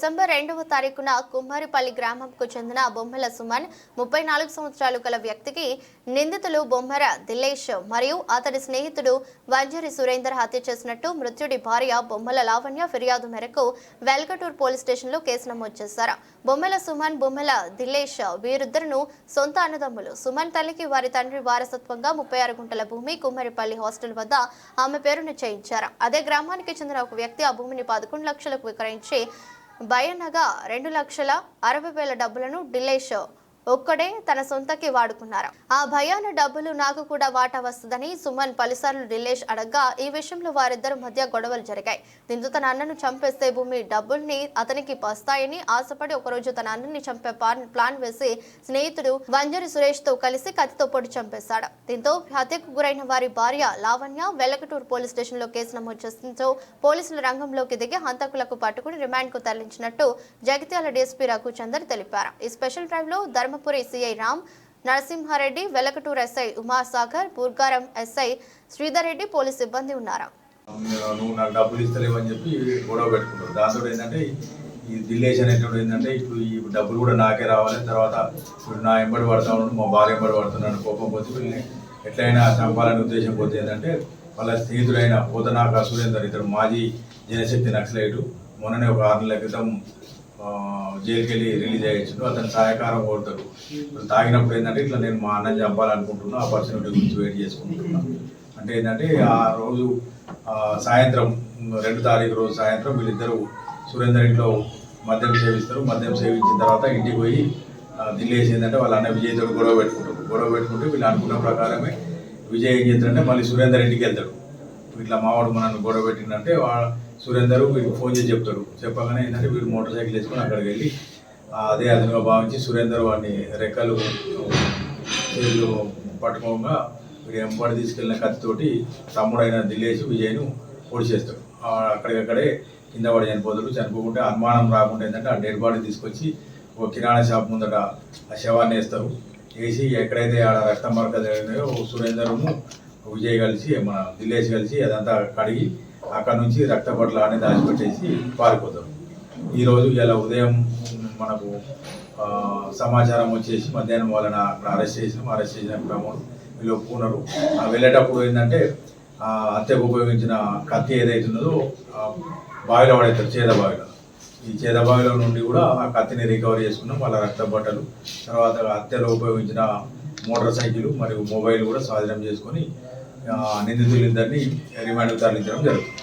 December రెండవ తారీఖున కుమ్మారిపల్లి గ్రామంకు చెందిన బొమ్మల సుమన్ ముప్పై నాలుగు సంవత్సరాలు గల వ్యక్తికి నిందితులు బొమ్మర దిలేష్ మరియు అతడి స్నేహితుడు వంజరి సురేందర్ హత్య చేసినట్టు మృత్యుడి భార్య బొమ్మల లావణ్య ఫిర్యాదు మేరకు వెల్కటూర్ పోలీస్ స్టేషన్లో కేసు నమోదు చేశారు. బొమ్మల సుమన్ బొమ్మల దిలేష్ వీరిద్దరును సొంత అన్నదమ్ములు. సుమన్ తల్లికి వారి తండ్రి వారసత్వంగా ముప్పై ఆరు గుంటల భూమి కుమ్మరిపల్లి హాస్టల్ వద్ద ఆమె పేరును చేయించారు. అదే గ్రామానికి చెందిన ఒక వ్యక్తి ఆ భూమిని పదకొండు లక్షలకు విక్రయించి భయనగా రెండు లక్షల అరవై వేల డబ్బులను డిలేష్ ఒక్కడే తన సొంతకి వాడుకున్నారు? ఆ భయాన డబ్బులు నాకు కూడా వాటా వస్తుందని సుమన్ పలుసార్లు డిలేష్ అడగ్గా ఈ విషయంలో వారిద్దరి మధ్య గొడవలు జరిగాయి. దీంతో తన అన్నను చంపేస్తే భూమి డబ్బుల్ని అతనికి వస్తాయని ఆశపడి ఒకరోజు తన అన్నని చంపే ప్లాన్- ప్లాన్ వేసి స్నేహితుడు వంజరి సురేష్తో కలిసి కత్తితో పొడి చంపేశాడు. దీంతో హత్యకు గురైన వారి భార్య లావణ్య వెల్లకటూరు పోలీస్ స్టేషన్లో కేసు నమోదు చేస్తుందో పోలీసులు రంగంలోకి దిగి హంతకులకు పట్టుకుని రిమాండ్కు తరలించినట్టు జగిత్యాల డీఎస్పీ రఘుచందర్ తెలిపారు. ఈ స్పెషల్ డ్రైవ్లో Dharmapuri CI Ram Narasimha Reddy Velgatoor SI Umasagar Burgaram SI Sridhar Reddy police సిబ్బంది ఉన్నారు? నువ్వు నాకు డబ్బులు ఇస్తలేవని అని చెప్పి గొడవ పెట్టుకుంటారు. దాంతో ఏంటంటే ఈ దిల్లేష్ అనేటువంటి ఏంటంటే ఇప్పుడు ఈ డబ్బులు కూడా నాకే రావాలి. తర్వాత ఇప్పుడు నా ఎంబడి పడతా ఉన్నాడు మా భార్య ఎంబడి పడుతున్నాడు కోపం పోతే వీళ్ళని ఎట్లయినా చంపాలనే ఉద్దేశం పోతే ఏంటంటే వాళ్ళ స్నేహితుడైన పోతనాక సురేందర్ ఇతడు మాజీ జనశక్తి నక్సలైటు మొన్ననే ఒక ఆరు నెలల క్రితం జైలుకి వెళ్ళి రిలీజ్ అయ్యిండు. అతను సహాయకారం కోరుతాడు తాగినప్పుడు ఏంటంటే ఇట్లా నేను మా అన్నని చంపాలనుకుంటున్నా ఆ గురించి వెయిట్ చేసుకుంటున్నా. అంటే ఏంటంటే ఆ రోజు సాయంత్రం రెండు తారీఖు రోజు సాయంత్రం వీళ్ళిద్దరూ సురేందర్ ఇంట్లో మద్యం సేవిస్తారు. మద్యం సేవించిన తర్వాత ఇంటికి పోయి దిల్లీ దిల్లేసి ఏంటంటే వాళ్ళ అన్న విజయ్తో గొడవ పెట్టుకుంటారు. గొడవ పెట్టుకుంటే వీళ్ళు అనుకున్న ప్రకారమే విజయ్ ఏం చేస్తారంటే మళ్ళీ సురేందర్ ఇంటికి వెళ్తాడు. ఇట్లా మావాడు మనల్ని గొడవ పెట్టిందంటే సురేందర్ వీడికి ఫోన్ చేసి చెప్తాడు చెప్పగానే ఏంటంటే వీడు మోటార్ సైకిల్ వేసుకొని అక్కడికి వెళ్ళి అదే అదనుగా భావించి సురేందర్ వాడిని రెక్కలు చేతులు పట్టుకోగా వీడు ఎంబడి తీసుకెళ్ళిన కత్తితోటి తమ్ముడైన దిలేష్ విజయ్ను పొడి చేస్తాడు. అక్కడికక్కడే కింద పడి చనిపోతాడు. చనిపోకుంటే అనుమానం రాకుండా ఏంటంటే ఆ డెడ్ బాడీ తీసుకొచ్చి ఒక కిరాణా షాప్ ముందట ఆ శవాన్ని వేస్తారు. వేసి ఎక్కడైతే ఆడ రక్తం మరక జరిగినాయో సురేందరును విజయ్ కలిసి మన దిలేష్ కలిసి అదంతా కడిగి అక్కడ నుంచి రక్త బట్టలు అన్ని దాచిపెట్టేసి పారిపోతారు ఈరోజు ఇలా ఉదయం మనకు సమాచారం వచ్చేసి మధ్యాహ్నం వాళ్ళని అక్కడ అరెస్ట్ చేసినాం. అరెస్ట్ చేసిన క్రమం వీళ్ళు ఒప్పుకున్నారు. వెళ్ళేటప్పుడు ఏంటంటే ఆ ఉపయోగించిన కత్తి ఏదైతే ఉన్నదో బావిలో పడేస్తారు చేద బావిలో. ఈ చేద బావిలో నుండి కూడా ఆ కత్తిని రికవర్ చేసుకున్నాం. వాళ్ళ రక్త బట్టలు తర్వాత అత్తలో ఉపయోగించిన మోటార్ సైకిల్ మరియు మొబైల్ కూడా స్వాధీనం చేసుకొని నిందితులు నిందితులిద్దరిని రిమాండ్కు తరలించడం జరుగుతుంది.